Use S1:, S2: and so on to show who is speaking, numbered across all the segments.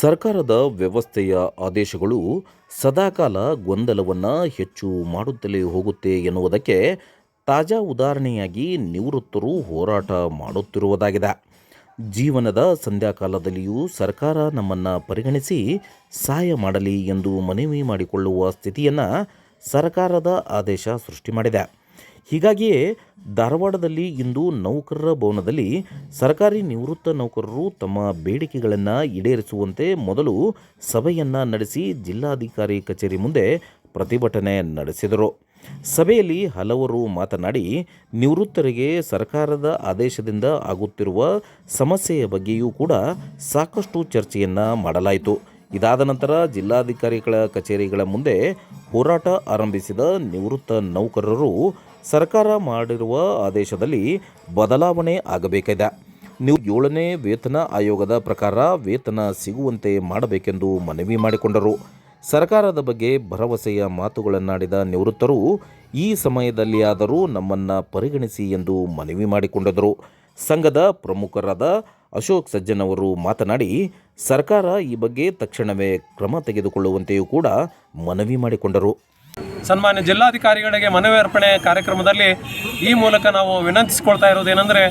S1: ಸರ್ಕಾರದ ವ್ಯವಸ್ಥೆಯ ಆದೇಶಗಳು ಸದಾಕಾಲ ಗೊಂದಲವನ್ನು ಹೆಚ್ಚು ಮಾಡುತ್ತಲೇ ಹೋಗುತ್ತೆ ಎನ್ನುವುದಕ್ಕೆ ತಾಜಾ ಉದಾಹರಣೆಯಾಗಿ ನಿವೃತ್ತರು ಹೋರಾಟ ಮಾಡುತ್ತಿರುವುದಾಗಿದೆ. ಜೀವನದ ಸಂಧ್ಯಾಕಾಲದಲ್ಲಿಯೂ ಸರ್ಕಾರ ನಮ್ಮನ್ನು ಪರಿಗಣಿಸಿ ಸಹಾಯ ಮಾಡಲಿ ಎಂದು ಮನವಿ ಮಾಡಿಕೊಳ್ಳುವ ಸ್ಥಿತಿಯನ್ನು ಸರ್ಕಾರದ ಆದೇಶ ಸೃಷ್ಟಿ ಮಾಡಿದೆ. ಹೀಗಾಗಿಯೇ ಧಾರವಾಡದಲ್ಲಿ ಇಂದು ನೌಕರರ ಭವನದಲ್ಲಿ ಸರ್ಕಾರಿ ನಿವೃತ್ತ ನೌಕರರು ತಮ್ಮ ಬೇಡಿಕೆಗಳನ್ನು ಈಡೇರಿಸುವಂತೆ ಮೊದಲು ಸಭೆಯನ್ನು ನಡೆಸಿ ಜಿಲ್ಲಾಧಿಕಾರಿ ಕಚೇರಿ ಮುಂದೆ ಪ್ರತಿಭಟನೆ ನಡೆಸಿದರು. ಸಭೆಯಲ್ಲಿ ಹಲವರು ಮಾತನಾಡಿ, ನಿವೃತ್ತರಿಗೆ ಸರ್ಕಾರದ ಆದೇಶದಿಂದ ಆಗುತ್ತಿರುವ ಸಮಸ್ಯೆಯ ಬಗ್ಗೆಯೂ ಕೂಡ ಸಾಕಷ್ಟು ಚರ್ಚೆಯನ್ನು ಮಾಡಲಾಯಿತು. ಇದಾದ ನಂತರ ಜಿಲ್ಲಾಧಿಕಾರಿಗಳ ಕಚೇರಿಗಳ ಮುಂದೆ ಹೋರಾಟ ಆರಂಭಿಸಿದ ನಿವೃತ್ತ ನೌಕರರು ಸರ್ಕಾರ ಮಾಡಿರುವ ಆದೇಶದಲ್ಲಿ ಬದಲಾವಣೆ ಆಗಬೇಕಿದೆ. ನೀವು ಏಳನೇ ವೇತನ ಆಯೋಗದ ಪ್ರಕಾರ ವೇತನ ಸಿಗುವಂತೆ ಮಾಡಬೇಕೆಂದು ಮನವಿ ಮಾಡಿಕೊಂಡರು. ಸರ್ಕಾರದ ಬಗ್ಗೆ ಭರವಸೆಯ ಮಾತುಗಳನ್ನಾಡಿದ ನಿವೃತ್ತರು, ಈ ಸಮಯದಲ್ಲಿಯಾದರೂ ನಮ್ಮನ್ನು ಪರಿಗಣಿಸಿ ಎಂದು ಮನವಿ ಮಾಡಿಕೊಂಡರು. ಸಂಘದ ಪ್ರಮುಖರಾದ ಅಶೋಕ್ ಸಜ್ಜನ್ ಅವರು ಮಾತನಾಡಿ, ಸರ್ಕಾರ ಈ ಬಗ್ಗೆ ತಕ್ಷಣವೇ ಕ್ರಮ ತೆಗೆದುಕೊಳ್ಳುವಂತೆಯೂ ಕೂಡ ಮನವಿ ಮಾಡಿಕೊಂಡರು.
S2: ಸನ್ಮಾನ್ಯ ಜಿಲ್ಲಾಧಿಕಾರಿಗಳಿಗೆ ಮನವಿ ಅರ್ಪಣೆ ಕಾರ್ಯಕ್ರಮದಲ್ಲಿ ಈ ಮೂಲಕ ನಾವು ವಿನಂತಿಸಿಕೊಳ್ತಾ ಇರೋದೇನೆಂದರೆ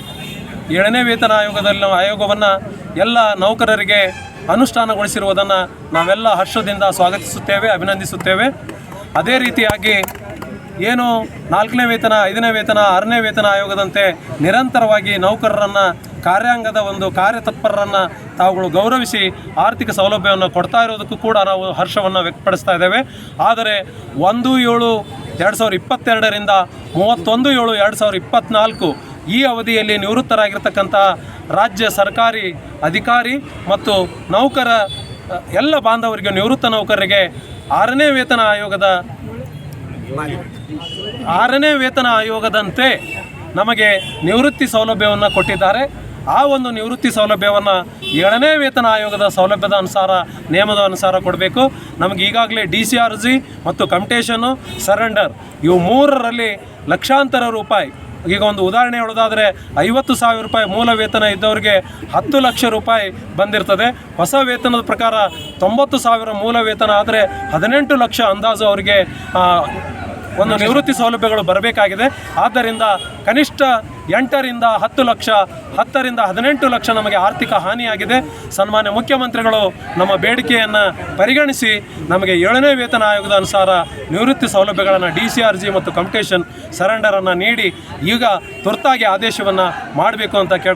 S2: ಏಳನೇ ವೇತನ ಆಯೋಗದಲ್ಲಿ ನಾವು ಆಯೋಗವನ್ನು ಎಲ್ಲ ನೌಕರರಿಗೆ ಅನುಷ್ಠಾನಗೊಳಿಸಿರುವುದನ್ನು ನಾವೆಲ್ಲ ಹರ್ಷದಿಂದ ಸ್ವಾಗತಿಸುತ್ತೇವೆ, ಅಭಿನಂದಿಸುತ್ತೇವೆ. ಅದೇ ರೀತಿಯಾಗಿ ಏನು ನಾಲ್ಕನೇ ವೇತನ, ಐದನೇ ವೇತನ, ಆರನೇ ವೇತನ ಆಯೋಗದಂತೆ ನಿರಂತರವಾಗಿ ನೌಕರರನ್ನು ಕಾರ್ಯಾಂಗದ ಒಂದು ಕಾರ್ಯತತ್ಪರರನ್ನು ತಾವುಗಳು ಗೌರವಿಸಿ ಆರ್ಥಿಕ ಸೌಲಭ್ಯವನ್ನು ಕೊಡ್ತಾ ಇರೋದಕ್ಕೂ ಕೂಡ ನಾವು ಹರ್ಷವನ್ನು ವ್ಯಕ್ತಪಡಿಸ್ತಾ ಇದ್ದೇವೆ. ಆದರೆ ಒಂದು ಏಳು ಎರಡು ಸಾವಿರದ ಇಪ್ಪತ್ತೆರಡರಿಂದ ಮೂವತ್ತೊಂದು ಏಳು ಎರಡು ಸಾವಿರದ ಇಪ್ಪತ್ತ್ನಾಲ್ಕು ಈ ಅವಧಿಯಲ್ಲಿ ನಿವೃತ್ತರಾಗಿರ್ತಕ್ಕಂಥ ರಾಜ್ಯ ಸರ್ಕಾರಿ ಅಧಿಕಾರಿ ಮತ್ತು ನೌಕರ, ಎಲ್ಲ ಬಾಂಧವರಿಗೆ, ನಿವೃತ್ತ ನೌಕರರಿಗೆ ಆರನೇ ವೇತನ ಆಯೋಗದ ಆರನೇ ವೇತನ ಆಯೋಗದಂತೆ ನಮಗೆ ನಿವೃತ್ತಿ ಸೌಲಭ್ಯವನ್ನು ಕೊಟ್ಟಿದ್ದಾರೆ. ಆ ಒಂದು ನಿವೃತ್ತಿ ಸೌಲಭ್ಯವನ್ನು ಏಳನೇ ವೇತನ ಆಯೋಗದ ಸೌಲಭ್ಯದ ಅನುಸಾರ, ನಿಯಮದ ಅನುಸಾರ ಕೊಡಬೇಕು. ನಮಗೆ ಈಗಾಗಲೇ ಡಿ ಸಿ ಆರ್ ಜಿ ಮತ್ತು ಕಮಿಟೇಷನು ಸರೆಂಡರ್. ಇವು ಮೂರರಲ್ಲಿ ಲಕ್ಷಾಂತರ ರೂಪಾಯಿ. ಈಗ ಒಂದು ಉದಾಹರಣೆ ಹೇಳೋದಾದರೆ, ಐವತ್ತು ಸಾವಿರ ರೂಪಾಯಿ ಮೂಲ ವೇತನ ಇದ್ದವರಿಗೆ ಹತ್ತು ಲಕ್ಷ ರೂಪಾಯಿ ಬಂದಿರ್ತದೆ. ಹೊಸ ವೇತನದ ಪ್ರಕಾರ ತೊಂಬತ್ತು ಸಾವಿರ ಮೂಲ ವೇತನ ಆದರೆ ಹದಿನೆಂಟು ಲಕ್ಷ ಅಂದಾಜು ಅವರಿಗೆ ಒಂದು ನಿವೃತ್ತಿ ಸೌಲಭ್ಯಗಳು ಬರಬೇಕಾಗಿದೆ. ಆದ್ದರಿಂದ ಕನಿಷ್ಠ ಎಂಟರಿಂದ ಹತ್ತು ಲಕ್ಷ, ಹತ್ತರಿಂದ ಹದಿನೆಂಟು ಲಕ್ಷ ನಮಗೆ ಆರ್ಥಿಕ ಹಾನಿಯಾಗಿದೆ. ಸನ್ಮಾನ್ಯ ಮುಖ್ಯಮಂತ್ರಿಗಳು ನಮ್ಮ ಬೇಡಿಕೆಯನ್ನು ಪರಿಗಣಿಸಿ ನಮಗೆ ಏಳನೇ ವೇತನ ಆಯೋಗದ ಅನುಸಾರ ನಿವೃತ್ತಿ ಸೌಲಭ್ಯಗಳನ್ನು ಡಿ ಸಿ ಆರ್ ಜಿ ಮತ್ತು ಕಂಪಿಟೇಷನ್ ಸರೆಂಡರನ್ನು ನೀಡಿ ಈಗ ತುರ್ತಾಗಿ ಆದೇಶವನ್ನು ಮಾಡಬೇಕು ಅಂತ ಕೇಳ್ಕೊಂಡು